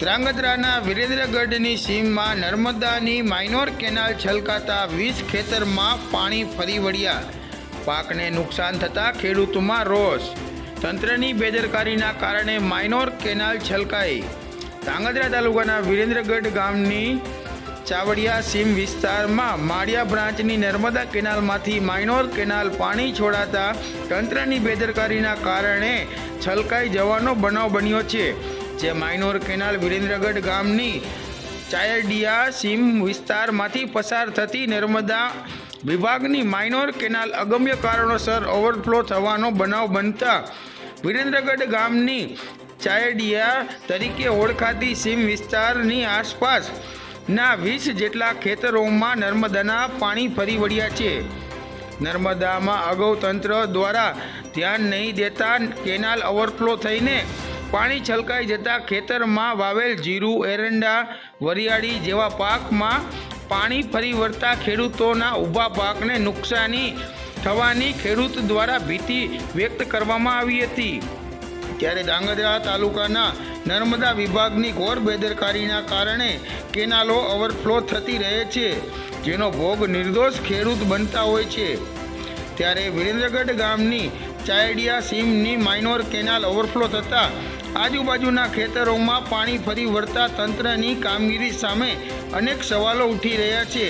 ધ્રાંગધ્રાના વિરેન્દ્રગઢની સીમમાં નર્મદાની minor canal છલકાતા વીસ ખેતરમાં પાણી ફરી વળ્યા. પાકને નુકસાન થતાં ખેડૂતોમાં રોષ. તંત્રની બેદરકારીના કારણે માઇનોર કેનાલ છલકાઈ. ધ્રાંગધ્રા તાલુકાના વિરેન્દ્રગઢ ગામની ચાવડિયા સીમ વિસ્તારમાં માળિયા બ્રાન્ચની નર્મદા કેનાલમાંથી માઇનોર કેનાલ પાણી છોડાતા તંત્રની બેદરકારીના કારણે છલકાઈ જવાનો બનાવ બન્યો છે. જે માઇનોર કેનાલ વિરેન્દ્રગઢ ગામની ચાયરડિયા સીમ વિસ્તારમાંથી પસાર થતી નર્મદા વિભાગની માઇનોર કેનાલ અગમ્ય કારણોસર ઓવરફ્લો થવાનો બનાવ બનતા વિરેન્દ્રગઢ ગામની ચાયરડિયા તરીકે ઓળખાતી સીમ વિસ્તારની આસપાસ ના વીસ જેટલા ખેતરોમાં નર્મદાના પાણી ફરી વળ્યા છે. નર્મદામાં અગાઉ તંત્ર દ્વારા ધ્યાન નહીં દેતા કેનાલ ઓવરફ્લો થઈને પાણી છલકાઈ જતા ખેતરમાં વાવેલ જીરું, એરંડા, વરિયાળી જેવા પાકમાં પાણી ફરી વળતા ખેડૂતોના ઊભા પાકને નુકસાની થવાની ખેડૂત દ્વારા ભીતિ વ્યક્ત કરવામાં આવી હતી. ત્યારે ધાંગધ્રા તાલુકાના નર્મદા વિભાગની ઘોર બેદરકારીના કારણે કેનાલો ઓવરફ્લો થતી રહે છે, જેનો ભોગ નિર્દોષ ખેડૂત બનતા હોય છે. ત્યારે વિરેન્દ્રગઢ ગામની ચાયડિયા સીમની માઇનોર કેનાલ ઓવરફ્લો થતાં આજુબાજુના ખેતરોમાં પાણી ફરી વળતા તંત્રની કામગીરી સામે અનેક સવાલો ઉઠી રહ્યા છે.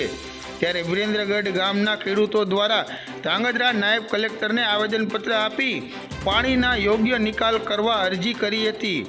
ત્યારે વિરેન્દ્રગઢ ગામના ખેડૂતો દ્વારા ધ્રાંગધ્રા નાયબ કલેક્ટરને આવેદનપત્ર આપી પાણીના યોગ્ય નિકાલ કરવા અરજી કરી હતી.